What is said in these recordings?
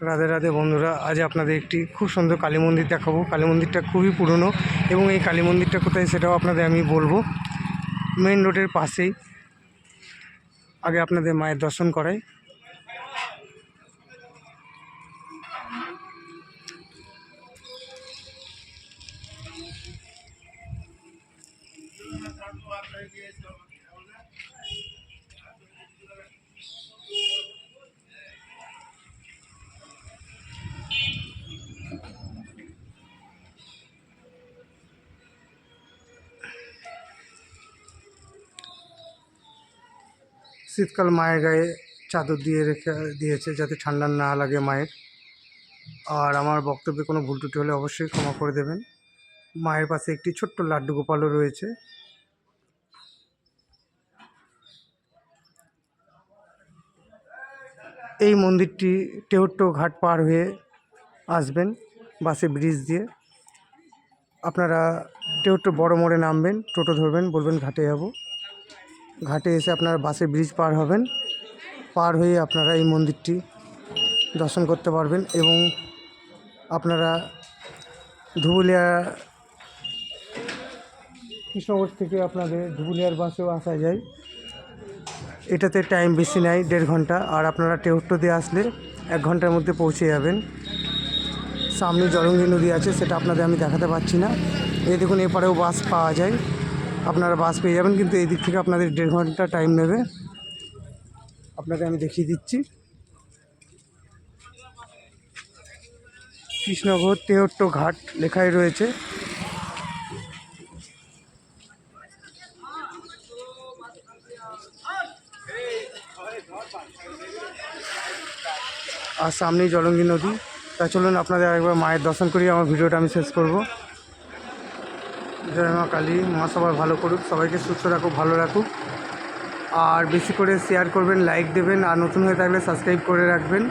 রাধে রাধে বন্ধুরা, আজ আপনাদের একটি খুব সুন্দর কালী মন্দির দেখাবো। কালী মন্দিরটা খুবই পুরনো এবং এই কালী মন্দিরটা কোথায় সেটাও আপনাদের আমি বলব। মেন রোডের পাশেই। আগে আপনাদের মায়ের দর্শন করাই। শীতকাল মায়ের গায়ে চাদর দিয়ে রেখে দিয়েছে যাতে ঠান্ডা না লাগে মায়ের। আর আমার বক্তব্যে কোনো ভুল ত্রুটি হলে অবশ্যই ক্ষমা করে দেবেন। মায়ের পাশে একটি ছোট্ট লাড্ডু গোপালও রয়েছে। এই মন্দিরটি টেহট্ট ঘাট পার হয়ে আসবেন বাসে ব্রিজ দিয়ে। আপনারা টেহট্ট বড় মোড়ে নামবেন, টোটো ধরবেন, বলবেন ঘাটে যাব। ঘাটে এসে আপনারা বাসে ব্রিজ পার হবেন। পার হয়ে আপনারা এই মন্দিরটি দর্শন করতে পারবেন এবং আপনারা ধুবুলিয়া কৃষ্ণগর থেকে আপনাদের ধুবুলিয়ার বাসেও আসা যায়। এটাতে টাইম বেশি নেয় দেড় ঘণ্টা। আর আপনারা টেউট্টো দিয়ে আসলে এক ঘণ্টার মধ্যে পৌঁছে যাবেন। সামনে জলঙ্গি নদী আছে, সেটা আপনাদের আমি দেখাতে পারছি না। এই দেখুন, এপারেও বাস পাওয়া যায়। আপনারা বাস পেয়ে যাবেন, কিন্তু এই দিক থেকে আপনাদের দেড় ঘণ্টা টাইম নেবে। আপনাকে আমি দেখিয়ে দিচ্ছি। কৃষ্ণগর তেহট্ট ঘাট লেখাই রয়েছে। আর সামনেই জলঙ্গি নদী। তা চলুন আপনাদের একবার মায়ের দর্শন করিয়ে আমার ভিডিওটা আমি শেষ করব। জয় মা কালী মা সবাই ভালো করুক, সবাইকে সুস্থ রাখুক, ভালো রাখুক। আর বেশি করে শেয়ার করবেন লাইক দেবেন, আর নতুন হয়ে থাকলে সাবস্ক্রাইব করে রাখবেন।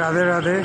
রাধে রাধে।